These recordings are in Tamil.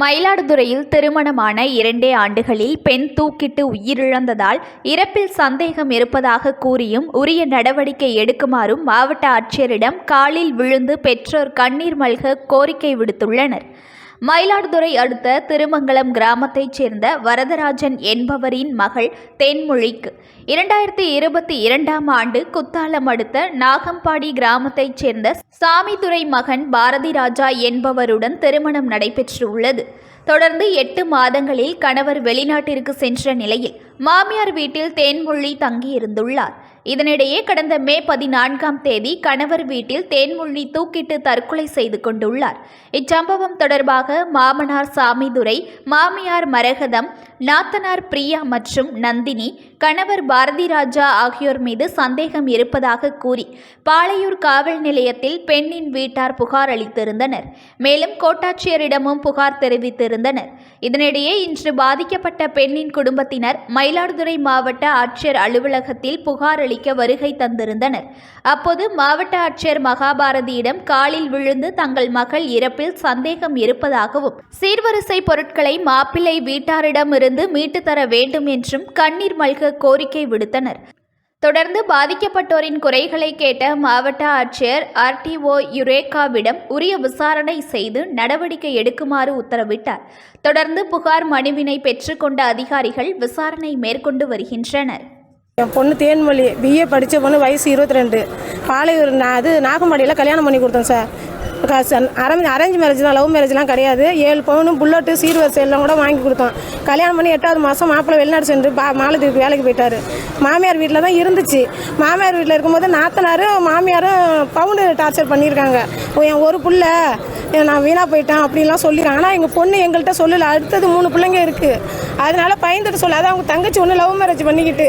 மயிலாடுதுறையில் திருமணமான இரண்டே ஆண்டுகளில் பெண் தூக்கிட்டு உயிரிழந்ததால் இறப்பில் சந்தேகம் இருப்பதாக கூறியும் உரிய நடவடிக்கை எடுக்குமாறும் மாவட்ட ஆட்சியரிடம் காலில் விழுந்து பெற்றோர் கண்ணீர் மல்க கோரிக்கை விடுத்துள்ளனர். மயிலாடுதுறை அடுத்த திருமங்கலம் கிராமத்தைச் சேர்ந்த வரதராஜன் என்பவரின் மகள் தென்மொழிக்கு. இரண்டாயிரத்தி இருபத்தி இரண்டாம் ஆண்டு குத்தாலம் அடுத்த நாகம்பாடி கிராமத்தைச் சேர்ந்த சாமிதுரை மகன் பாரதி ராஜா என்பவருடன் திருமணம் நடைபெற்றுள்ளது. தொடர்ந்து எட்டு மாதங்களில் கணவர் வெளிநாட்டிற்கு சென்ற நிலையில் மாமியார் வீட்டில் தேன்மொழி தங்கியிருந்துள்ளார். இதனிடையே கடந்த மே பதினான்காம் தேதி கணவர் வீட்டில் தேன்மொழி தூக்கிட்டு தற்கொலை செய்து கொண்டுள்ளார். இச்சம்பவம் தொடர்பாக மாமனார் சாமிதுரை மாமியார் மரகதம் நாத்தனார் பிரியா மற்றும் நந்தினி கணவர் பாரதி ராஜா ஆகியோர் மீது சந்தேகம் இருப்பதாக கூறி பாளையூர் காவல் நிலையத்தில் பெண்ணின் வீட்டார் புகார் அளித்திருந்தனர். மேலும் கோட்டாட்சியரிடமும் புகார் தெரிவித்திருந்தனர். இதனிடையே இன்று பாதிக்கப்பட்ட பெண்ணின் குடும்பத்தினர் மயிலாடுதுறை மாவட்ட ஆட்சியர் அலுவலகத்தில் புகார் அளிக்க வருகை தந்திருந்தனர். அப்போது மாவட்ட ஆட்சியர் மகாபாரதியிடம் காலில் விழுந்து தங்கள் மகள் இறப்பில் சந்தேகம் இருப்பதாகவும் சீர்வரிசை பொருட்களை மாப்பிள்ளை வீட்டாரிடமிருந்து மீட்டு தர வேண்டும் என்றும் கண்ணீர் மல்க கோரிக்கை விடுத்தனர். தொடர்ந்து பாதிக்கப்பட்டோரின் குறைகளை கேட்ட மாவட்ட ஆட்சியர் ஆர்டிஓ யுரேகாவிடம் உரிய விசாரணை செய்து நடவடிக்கை எடுக்குமாறு உத்தரவிட்டார். தொடர்ந்து புகார் மனுவினை பெற்றுக்கொண்ட அதிகாரிகள் விசாரணை மேற்கொண்டு வருகின்றனர். என் பொண்ணு தேன்மொழி பிஏ படித்த பொண்ணு வயசு இருபத்தி ரெண்டு. பாலையூர் நான் அது நாகம்பாடியில் கல்யாணம் பண்ணி கொடுத்தோம் சார். அரேஞ்ச் அரேஞ்ச் மேரேஜ் தான் லவ் மேரேஜ்லாம் கிடையாது. ஏழு பவுனு புல்லட்டு சீர்வரிசை எல்லாம் கூட வாங்கி கொடுத்தோம். கல்யாணம் பண்ணி எட்டாவது மாதம் மாப்பிள்ளை வெளிநாடு சென்று பா மாலத்தீவுக்கு வேலைக்கு போயிட்டாரு. மாமியார் வீட்டில் தான் இருந்துச்சு. மாமியார் வீட்டில் இருக்கும்போது நாத்தனாரும் மாமியாரும் பவுண்டு டார்ச்சர் பண்ணியிருக்காங்க. என் ஒரு புள்ள நான் வீணாக போயிட்டேன் அப்படின்லாம் சொல்லிடுறாங்க ஆனால் எங்கள் பொண்ணு எங்கள்கிட்ட சொல்லலை. அடுத்தது மூணு பிள்ளைங்க இருக்குது அதனால பயந்துட்டு சொல்ல அதான் அவங்க தங்கச்சி ஒன்று லவ் மேரேஜ் பண்ணிக்கிட்டு.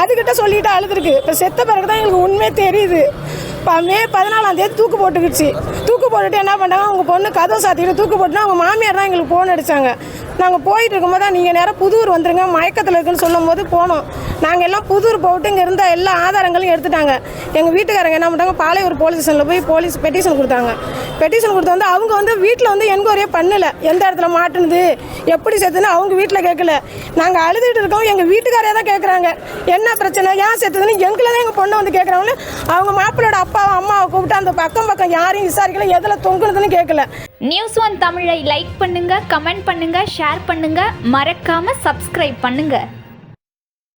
அதுக்கிட்ட சொல்லிட்டு அழுதுருக்கு. இப்போ செத்த பிறகு தான் எங்களுக்கு உண்மையே தெரியுது. இப்போ மே பதினாலாம் தேதி தூக்கு போட்டுக்கிச்சு. போட்டுட்டு என்ன பண்ணுறாங்க அவங்க பொண்ணு கதவு சாத்திட்டு தூக்கு போட்டுனா அவங்க மாமியார் தான் எங்களுக்கு ஃபோன் அடித்தாங்க நாங்கள் போயிட்டு இருக்கும்போது நீங்கள் நேராக புதூர் வந்துருங்க மயக்கத்தில் இருக்குன்னு சொல்லும் போது போனோம். நாங்கள் எல்லாம் புதூர் போட்டு இங்கே இருந்த எல்லா ஆதாரங்களும் எடுத்துட்டாங்க. எங்கள் வீட்டுக்காரங்க என்ன பண்ணிட்டாங்க பாளையூர் போலீஸ் ஸ்டேஷனில் போய் போலீஸ் பெட்டிஷன் கொடுத்தாங்க. பெட்டிஷன் கொடுத்து வந்து அவங்க வந்து வீட்டில் வந்து என்கொயரியே பண்ணல. எந்த இடத்துல மாட்டுனது எப்படி செத்துன்னு அவங்க வீட்டில் கேட்கல. நாங்கள் அழுதுகிட்டு இருக்கோம் எங்கள் வீட்டுக்காரே தான் கேட்குறாங்க என்ன பிரச்சனை ஏன் செத்துதுன்னு எங்களை தான் எங்கள் பொண்ணை வந்து கேட்குறாங்களே அவங்க மாப்பிள்ளோட அப்பாவை அம்மாவை கூப்பிட்டு அந்த பக்கம் பக்கம் யாரையும் விசாரிக்கல எதில் தொங்குனதுன்னு கேட்கல நியூஸ் ஒன் தமிழை லைக் பண்ணுங்க கமெண்ட் பண்ணுங்க ஷேர் பண்ணுங்க. மறக்காம சப்ஸ்கிரைப் பண்ணுங்க.